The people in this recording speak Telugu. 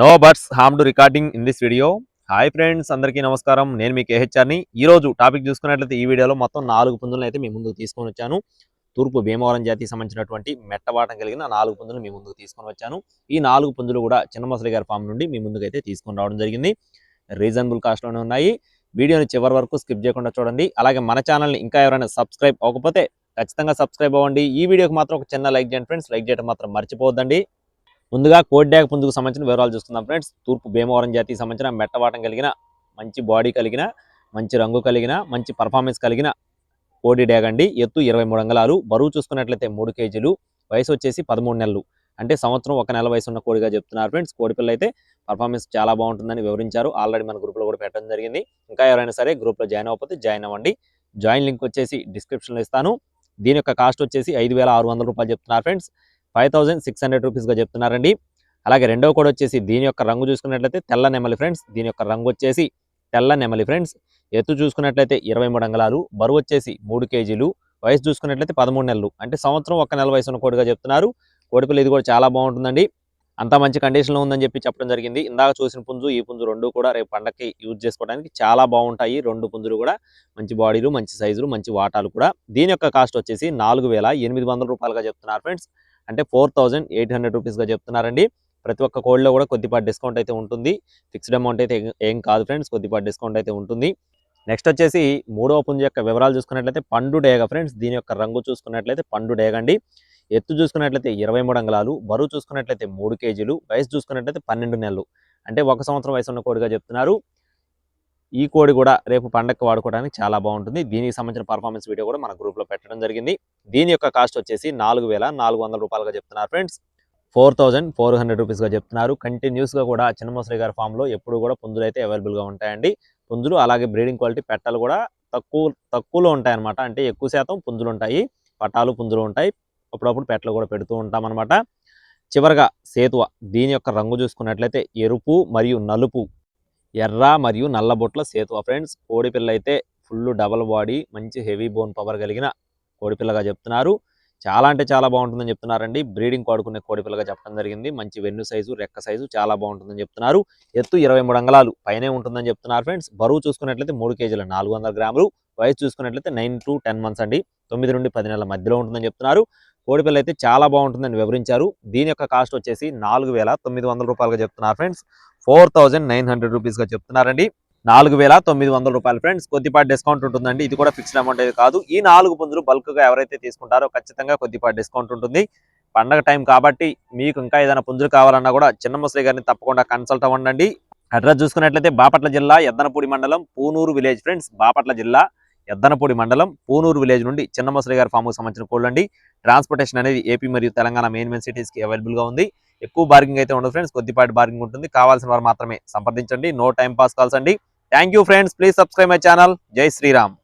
No birds harm to recording in this video hi friends అందరికీ నమస్కారం. నేను మీ కేహెచ్ఆర్ని. ఈ రోజు టాపిక్ చూసుకున్నట్లయితే ఈ వీడియోలో మొత్తం నాలుగు పుంజులను అయితే మీ ముందుకు తీసుకొని వచ్చాను. తూర్పు భీమవరం జాతికి సంబంధించినటువంటి మెట్టబాటం కలిగిన నాలుగు పుంజులు మీ ముందుకు తీసుకొని వచ్చాను. ఈ నాలుగు పుంజులు కూడా చిన్నమసలి గారి ఫామ్ నుండి మీ ముందుకు అయితే తీసుకొని రావడం జరిగింది. రీజనబుల్ కాస్ట్లోనే ఉన్నాయి. వీడియోని చివరి వరకు స్కిప్ చేయకుండా చూడండి. అలాగే మన ఛానల్ని ఇంకా ఎవరైనా సబ్స్క్రైబ్ అవ్వకపోతే ఖచ్చితంగా సబ్స్క్రైబ్ అవ్వండి. ఈ వీడియోకి మాత్రం ఒక చిన్న లైక్ చేయండి ఫ్రెండ్స్. లైక్ చేయడం మాత్రం మర్చిపోవద్దండి. ముందుగా కోడ్డాక పుంజుకు సంబంధించిన వివరాలు చూసుకుందాం ఫ్రెండ్స్. తూర్పు భీమవరం జాతికి సంబంధించిన మెట్టవాటం కలిగిన మంచి బాడీ కలిగిన మంచి రంగు కలిగిన మంచి పర్ఫార్మెన్స్ కలిగిన కోడి డ్యాగ్ అండి. ఎత్తు ఇరవై మూడు అంగళాలు. బరువు చూసుకున్నట్లయితే మూడు కేజీలు. వయసు వచ్చేసి పదమూడు నెలలు. అంటే సంవత్సరం ఒక నెల వయసు ఉన్న కోడిగా చెప్తున్నారు ఫ్రెండ్స్. కోడి పిల్ల అయితే పర్ఫార్మెన్స్ చాలా బాగుంటుందని వివరించారు. ఆల్రెడీ మన గ్రూప్లో కూడా పెట్టడం జరిగింది. ఇంకా ఎవరైనా సరే గ్రూప్లో జాయిన్ అవ్వకపోతే జాయిన్ అవ్వండి. జాయిన్ లింక్ వచ్చేసి డిస్క్రిప్షన్లో ఇస్తాను. దీని యొక్క కాస్ట్ వచ్చేసి ఐదు వేల ఆరు వందల రూపాయలు చెప్తున్నారు friends. Five thousand six hundred రూపీస్గా చెప్తున్నారండి. అలాగే రెండవ కూడా వచ్చేసి దీని యొక్క రంగు చూసుకున్నట్లయితే తెల్ల నెమలి ఫ్రెండ్స్ దీని యొక్క రంగు వచ్చేసి తెల్ల నెమలి ఫ్రెండ్స్. ఎత్తు చూసుకున్నట్లయితే ఇరవై మూడు అంగళాలు బరువు వచ్చేసి మూడు కేజీలు వయసు చూసుకున్నట్లయితే పదమూడు నెలలు. అంటే సంవత్సరం ఒక నెల వయసు ఉన్న కోడిగా చెప్తున్నారు. కోడిపిల్ల ఇది కూడా చాలా బాగుంటుందండి. అంత మంచి కండిషన్లో ఉందని చెప్పి చెప్పడం జరిగింది. ఇందాక చూసిన పుంజు ఈ పుంజు రెండు కూడా రేపు పండగకి యూజ్ చేసుకోవడానికి చాలా బాగుంటాయి. రెండు పుంజులు కూడా మంచి బాడీలు మంచి సైజులు మంచి వాటాలు కూడా. దీని యొక్క కాస్ట్ వచ్చేసి నాలుగు వేల ఎనిమిది వందల రూపాయలుగా చెప్తున్నారు ఫ్రెండ్స్. అంటే ఫోర్ థౌజండ్ ఎయిట్ హండ్రెడ్ రూపీస్గా చెప్తున్నారండి. ప్రతి ఒక్క కోడ్లో కూడా కొద్దిపాటి డిస్కౌంట్ అయితే ఉంటుంది. ఫిక్స్డ్ అమౌంట్ అయితే ఏం- కాదు ఫ్రెండ్స్ కొద్దిపాటి డిస్కౌంట్ అయితే ఉంటుంది. నెక్స్ట్ వచ్చేసి మూడవ పుంజ యొక్క వివరాలు చూసుకున్నట్లయితే పండు డేగ ఫ్రెండ్స్ దీని యొక్క రంగు చూసుకున్నట్లయితే పండు డేగండి. ఎత్తు చూసుకున్నట్లయితే ఇరవై మూడు అంగళాలు బరువు చూసుకున్నట్లయితే మూడు కేజీలు వయసు చూసుకున్నట్లయితే పన్నెండు నెలలు. అంటే ఒక సంవత్సరం వయసు ఉన్న కోడిగా చెప్తున్నారు. ఈ కోడి కూడా రేపు పండగకి వాడుకోవడానికి చాలా బాగుంటుంది. దీనికి సంబంధించిన పర్ఫార్మెన్స్ వీడియో కూడా మన గ్రూప్లో పెట్టడం జరిగింది. దీని యొక్క కాస్ట్ వచ్చేసి నాలుగు వేల నాలుగు వందల రూపాయలుగా చెప్తున్నారు friends. Four thousand four hundred రూపీస్గా చెప్తున్నారు. కంటిన్యూస్గా కూడా చిన్నమోసరి గారి ఫామ్లో ఎప్పుడు కూడా పుంజులు అయితే అవైలబుల్గా ఉంటాయండి. పుంజులు అలాగే బ్రీడింగ్ క్వాలిటీ పెట్టలు కూడా తక్కువ తక్కువలో ఉంటాయన్నమాట. అంటే ఎక్కువ శాతం పుంజులు ఉంటాయి. పటాలు పుంజులు ఉంటాయి. అప్పుడప్పుడు పెట్టలు కూడా పెడుతూ ఉంటాం అనమాట చివరగా సేతువ. దీని యొక్క రంగు చూసుకున్నట్లయితే ఎరుపు మరియు నలుపు. ఎర్ర మరియు నల్ల బొట్ల సేతువ ఫ్రెండ్స్. కోడిపిల్ల అయితే ఫుల్ డబల్ బాడీ మంచి హెవీ బోన్ పవర్ కలిగిన కోడిపిల్లగా చెప్తున్నారు. చాలా అంటే చాలా బాగుంటుందని చెప్తున్నారండి. బ్రీడింగ్ వాడుకునే కోడిపిల్లగా చెప్పడం జరిగింది. మంచి వెన్ను సైజు రెక్క సైజు చాలా బాగుంటుందని చెప్తున్నారు. ఎత్తు ఇరవై మూడు అంగళాలు పైనే ఉంటుందని చెప్తున్నారు ఫ్రెండ్స్. బరువు చూసుకున్నట్లయితే మూడు కేజీల నాలుగు వందల గ్రాములు వయసు చూసుకున్నట్లయితే నైన్ టు టెన్ మంత్స్ అండి. తొమ్మిది నుండి పది నెలల మధ్యలో ఉంటుందని చెప్తున్నారు. కోడిపిల్ల అయితే చాలా బాగుంటుందని వివరించారు. దీని యొక్క కాస్ట్ వచ్చేసి నాలుగు వేల తొమ్మిది వందల రూపాయలుగా చెప్తున్నారు friends. Four thousand nine hundred రూపీస్గా చెప్తున్నారండి. నాలుగు వేల తొమ్మిది వందల రూపాయలు. ఫ్రెండ్స్ కొద్దిపాటి డిస్కౌంట్ ఉంటుందండి. ఇది కూడా ఫిక్స్డ్ అమౌంట్ అయితే కాదు. ఈ నాలుగు పుంజులు బల్క్గా ఎవరైతే తీసుకుంటారో ఖచ్చితంగా కొద్దిపాటి డిస్కౌంట్ ఉంటుంది. పండగ టైం కాబట్టి మీకు ఇంకా ఏదైనా పుంజులు కావాలన్నా కూడా చిన్న ముసలి గారిని తప్పకుండా కన్సల్ట్ అవ్వండి అడ్రస్ చూసుకున్నట్లయితే బాపట్ల జిల్లా ఎద్దనపూడి మండలం పూనూరు విలేజ్ ఫ్రెండ్స్ బాపట్ల జిల్లా ఎద్దనపూడి మండలం పూనూరు విలేజ్ నుండి చిన్న ముసలి గారి ఫామ్కు సంబంధించిన కోళ్ళండి ట్రాన్స్పోర్టేషన్ అనేది ఏపీ మరియు తెలంగాణ మెయిన్ మెయిన్ సిటీస్కి అవైలబుల్గా ఉంది. ఎక్కువ బార్గింగ్ అయితే ఉండదు. ఫ్రెండ్స్ కొద్దిపాటి బార్గింగ్ ఉంటుంది. కావాల్సిన వారు మాత్రమే సంప్రదించండి. నో టైం పాస్ కాల్స్ అండి. thank you friends please subscribe my channel జై శ్రీరామ్